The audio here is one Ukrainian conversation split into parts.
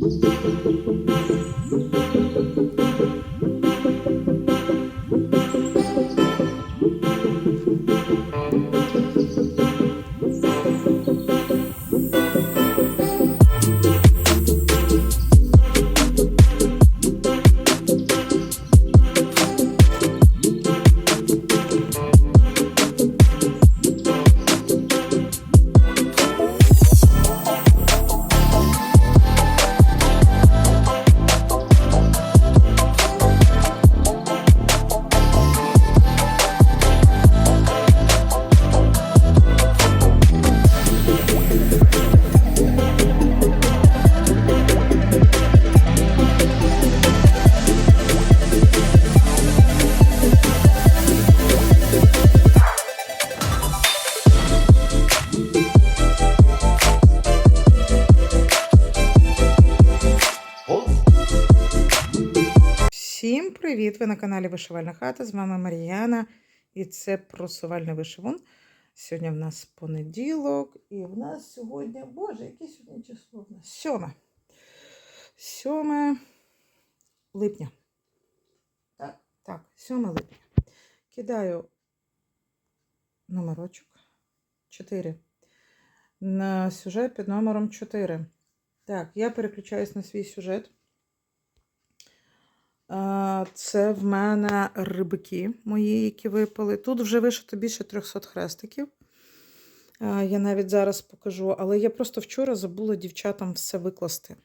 Música привіт! Ви на каналі Вишивальна хата. З вами Мар'яна. І це просувальний вишивун. Сьогодні в нас понеділок, і в нас сьогодні, боже, яке сьогодні число? в нас? Сьоме. Сьоме липня. Так, так, сьоме липня. Кидаю номерочок 4 на сюжет під номером 4. Так, я переключаюсь на свій сюжет. Це в мене рибики мої, які випали. Тут вже вишито більше 300 хрестиків. Я навіть зараз покажу, але я просто вчора забула дівчатам все викласти.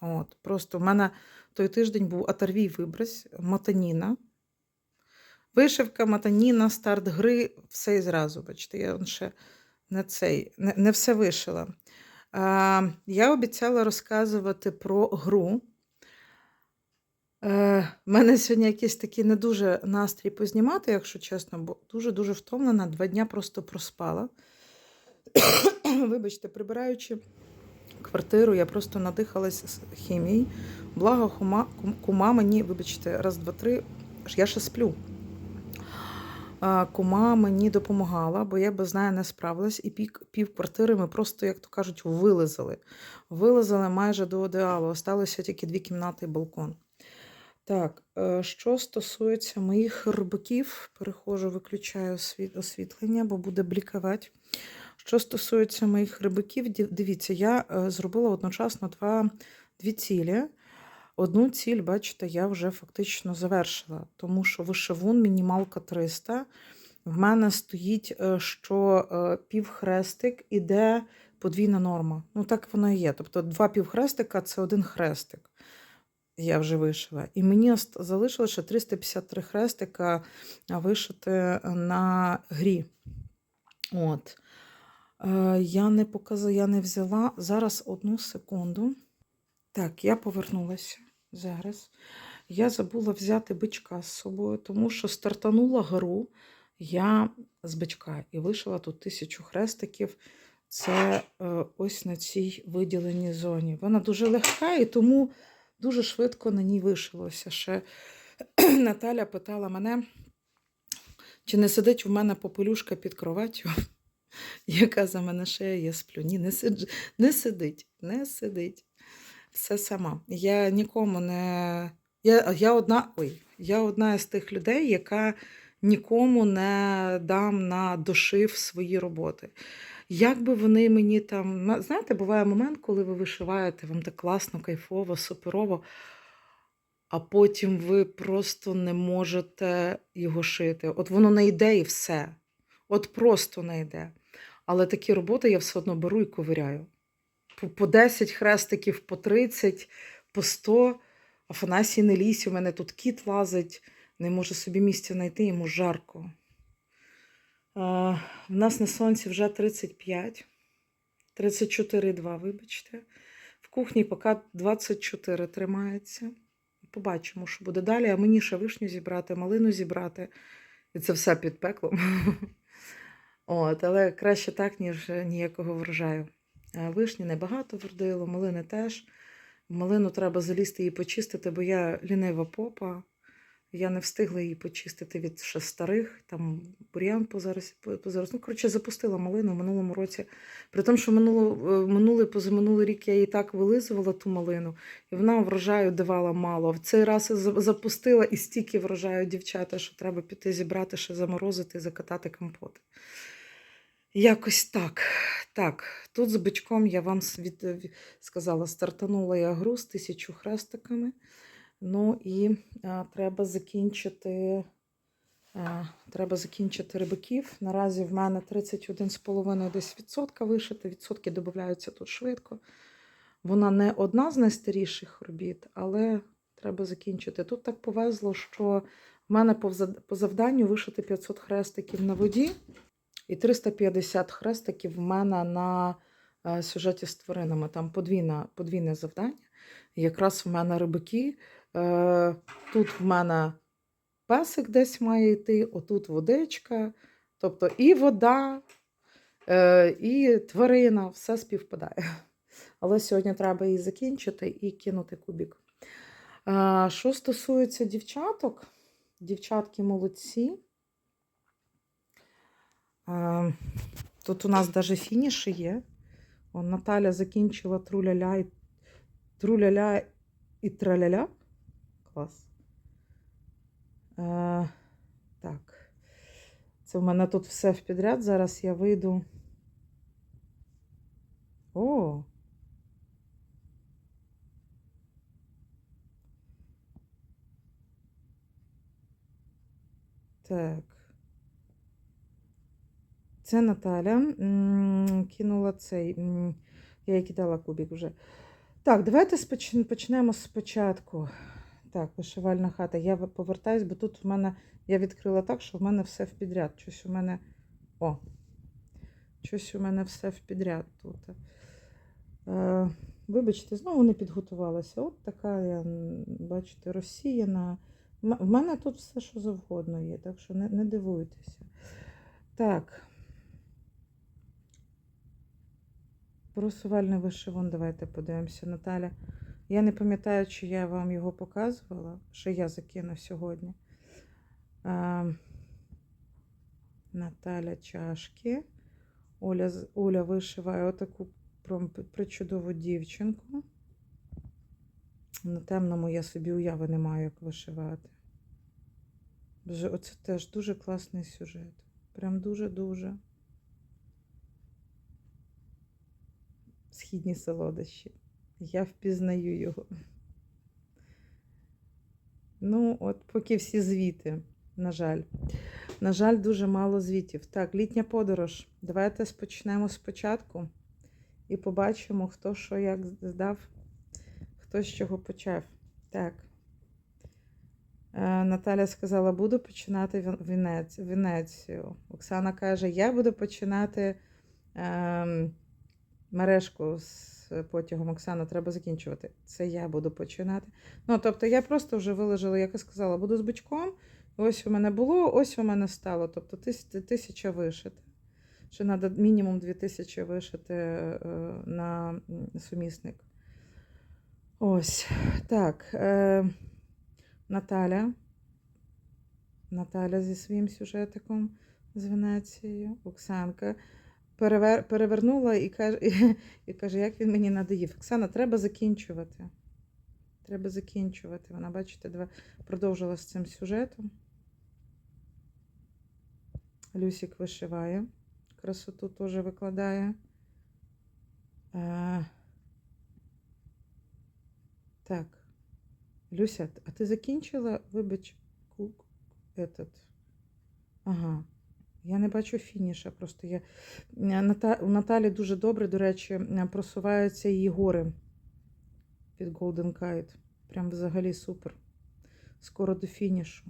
От, Просто в мене той тиждень був оторвій вибрось, матаніна. Вишивка, матаніна, старт гри, все і зразу. Бачите, я ще не, цей, не, не все вишила. Я обіцяла розказувати про гру. Е, мене сьогодні якийсь такий не дуже настрій познімати, якщо чесно, бо дуже-дуже втомлена. Два дня просто проспала. Вибачте, прибираючи квартиру, я просто надихалась з хімією. Благо, хума, кума мені, вибачте, раз, два, три, я ще сплю. Кума мені допомагала, бо я без неї не справилась, і пів, пів квартири ми просто, як то кажуть, вилизали. Вилизали майже до ідеалу. Осталося тільки дві кімнати і балкон. Так, е, що стосується моїх рибаків, перехожу, виключаю освітлення, бо буде блікувати. Що стосується моїх рибаків, дивіться, я е, зробила одночасно два, дві цілі. Одну ціль, бачите, я вже фактично завершила, тому що вишивун мінімалка 300. В мене стоїть, е, що півхрестик іде подвійна норма. Ну, так воно і є. Тобто два півхрестика це один хрестик я вже вишила. І мені залишилося ще 353 хрестика вишити на грі. От. Е, я не показала, я не взяла. Зараз одну секунду. Так, я повернулася зараз. Я забула взяти бичка з собою, тому що стартанула гру я з бичка і вишила тут тисячу хрестиків. Це е, ось на цій виділеній зоні. Вона дуже легка і тому дуже швидко на ній вишилося. Ще Наталя питала мене, чи не сидить в мене попелюшка під кроваттю, яка за мене шея, я сплю. Ні, не, сидж... не сидить, не сидить. Все сама. Я нікому не. Я я, одна ой, я одна з тих людей, яка нікому не дам на дошив свої роботи. Як би вони мені там. Знаєте, буває момент, коли ви вишиваєте, вам так класно, кайфово, суперово, а потім ви просто не можете його шити. От воно не йде і все. От просто не йде. Але такі роботи я все одно беру і ковиряю. По 10 хрестиків, по 30, по 100. Афанасій не лізь, у мене тут кіт лазить, не може собі місця знайти, йому жарко. В нас на сонці вже 35, 34,2, вибачте. В кухні поки 24 тримається. Побачимо, що буде далі. А мені ще вишню зібрати, малину зібрати. І це все під пеклом. От, Але краще так, ніж ніякого врожаю. Вишні небагато вродило, малини теж. В малину треба залізти і почистити, бо я лінива попа. Я не встигла її почистити від ще старих, там бур'ян позарос. позарос. Ну, коротше, запустила малину в минулому році. При тому, що минуло, е, минулий, позаминулий рік я її так вилизувала ту малину, і вона врожаю давала мало. В цей раз запустила і стільки врожаю дівчата, що треба піти зібрати, ще заморозити і закатати компоти. Якось так. Так, тут з бичком я вам від- сказала, стартанула я гру з тисячу хрестиками. Ну і а, треба закінчити. а, треба закінчити рибаків. Наразі в мене 31,5 десь відсотка вишити. Відсотки додаються тут швидко. Вона не одна з найстаріших робіт, але треба закінчити. Тут так повезло, що в мене по завданню вишити 500 хрестиків на воді і 350 хрестиків в мене на е, сюжеті з тваринами. Там подвійне, подвійне завдання. І якраз в мене рибаки. Е, Тут в мене песик десь має йти, отут водичка. Тобто і вода, е, і тварина, все співпадає. Але сьогодні треба її закінчити і кинути кубік. Е, Що стосується дівчаток, дівчатки молодці. Тут у нас навіть фініші є. Наталя закінчила труляля і труляля і траляля. Клас. Е, так. Це в мене тут все в підряд. Зараз я вийду. О! Так. Це Наталя кинула цей. Я їй кидала кубик вже. Так, давайте почнемо спочатку. Так, вишивальна хата. Я повертаюсь, бо тут в мене я відкрила так, що в мене все в підряд. Щось у мене. О! Щось у мене все в підряд тут. Е, вибачте, знову не підготувалася. От така я, бачите, розсіяна. В мене тут все, що завгодно є, так що не, не дивуйтеся. Так. Просувальний вишивон, давайте подивимося. Наталя. Я не пам'ятаю, чи я вам його показувала, що я закину сьогодні. А, Наталя чашки. Оля, Оля вишиває отаку причудову дівчинку. На темному я собі уяви не маю, як вишивати. Оце теж дуже класний сюжет. Прям дуже-дуже. Східні солодощі. Я впізнаю його. Ну, от поки всі звіти, на жаль. На жаль, дуже мало звітів. Так, літня подорож. Давайте почнемо спочатку і побачимо, хто що як здав, хто з чого почав. Так. Е, Наталя сказала, буду починати Вен- Венецію. Оксана каже, я буду починати ем, мережку з потягом. Оксана, треба закінчувати. Це я буду починати. Ну, тобто, я просто вже виложила, як і сказала, буду з бичком. Ось у мене було, ось у мене стало. Тобто тисяча вишити. Ще треба мінімум дві тисячі вишити е, на сумісник. Ось. Так. Е, Наталя. Наталя зі своїм сюжетиком з Венецією. Оксанка. Перевер, перевернула і каже, і, каже, як він мені надоїв. Оксана, треба закінчувати. Треба закінчувати. Вона, бачите, два, продовжила з цим сюжетом. Люсік вишиває. Красоту теж викладає. Е, так. Люся, а ти закінчила, вибач, этот. Ага. Я не бачу фініша. Просто я. Е, У Наталі дуже добре, до речі, е, просуваються її гори від Golden Kite. Прям взагалі супер. Скоро до фінішу.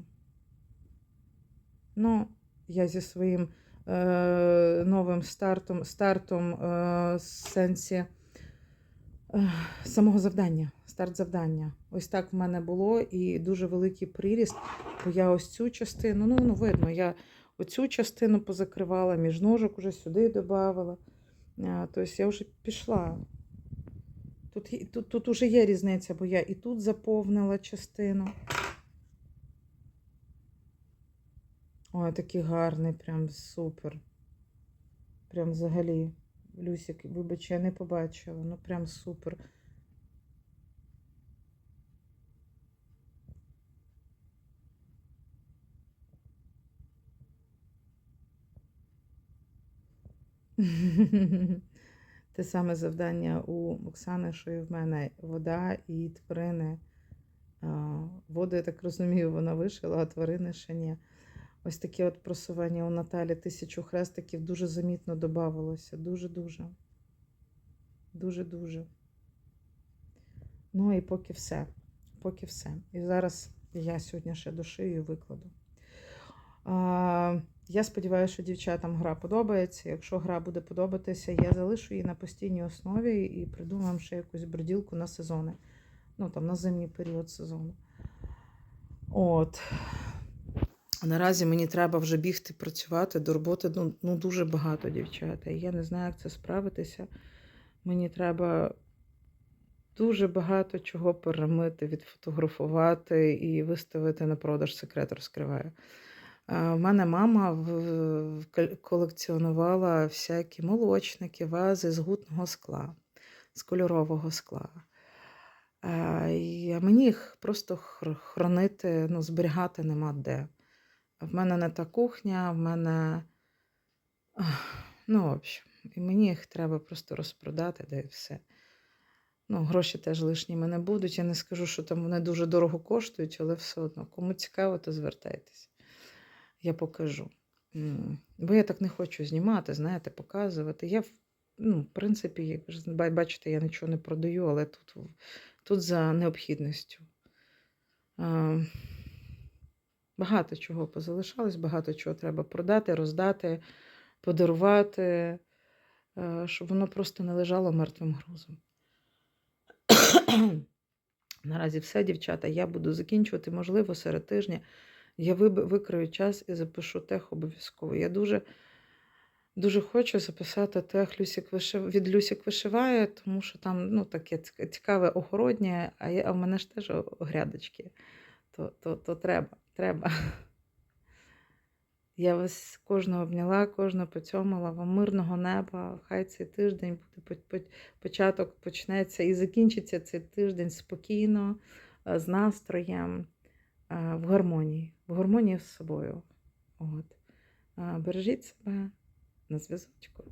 Ну, я зі своїм е, новим стартом, стартом е, сенсі е, самого завдання, старт завдання. Ось так в мене було і дуже великий приріст, бо я ось цю частину, ну, ну видно, я оцю частину позакривала, між ножок уже сюди додавала. Тобто я вже пішла. Тут, тут, тут уже є різниця, бо я і тут заповнила частину. Ой, такий гарний, прям супер. Прям взагалі. Люсік, вибач, я не побачила. Ну прям супер. Те саме завдання у Оксани, що і в мене вода і тварини. Воду, я так розумію, вона вишила, а тварини ще ні. Ось таке от просування у Наталі тисячу хрестиків дуже замітно додавалося. Дуже-дуже. Дуже-дуже. Ну і поки все. Поки все. І зараз я сьогодні ще дошию і викладу. А, я сподіваюся, що дівчатам гра подобається. Якщо гра буде подобатися, я залишу її на постійній основі і придумаємо ще якусь броділку на сезони. Ну, там, на зимній період сезону. От. Наразі мені треба вже бігти працювати до роботи. Ну, ну дуже багато дівчата. Я не знаю, як це справитися. Мені треба дуже багато чого перемити, відфотографувати і виставити на продаж секрет розкриваю. У мене мама колекціонувала всякі молочники, вази з гутного скла, з кольорового скла. А, мені їх просто хр- хранити, ну, зберігати нема де. В мене не та кухня, в мене. Ну, в общем, і мені їх треба просто розпродати, да і все. Ну, гроші теж лишніми не будуть. Я не скажу, що там вони дуже дорого коштують, але все одно. Кому цікаво, то звертайтеся. Я покажу. Бо я так не хочу знімати, знаєте, показувати. Я, ну, в принципі, як бачите, я нічого не продаю, але тут, тут за необхідністю. Багато чого позалишалось, багато чого треба продати, роздати, подарувати, щоб воно просто не лежало мертвим грузом. Наразі все, дівчата. Я буду закінчувати, можливо, серед тижня. Я викрию час і запишу тех обов'язково. Я дуже, дуже хочу записати тех Люсік вишив... від Люсік вишиває, тому що там ну, таке цікаве огороднє, а, я... а в мене ж теж грядочки. То, то, то треба, треба. Я вас кожного обняла, кожного поцьомила, вам мирного неба. Хай цей тиждень буде по- по- початок почнеться і закінчиться цей тиждень спокійно, з настроєм, в гармонії, в гармонії з собою. От. Бережіть себе на зв'язочку.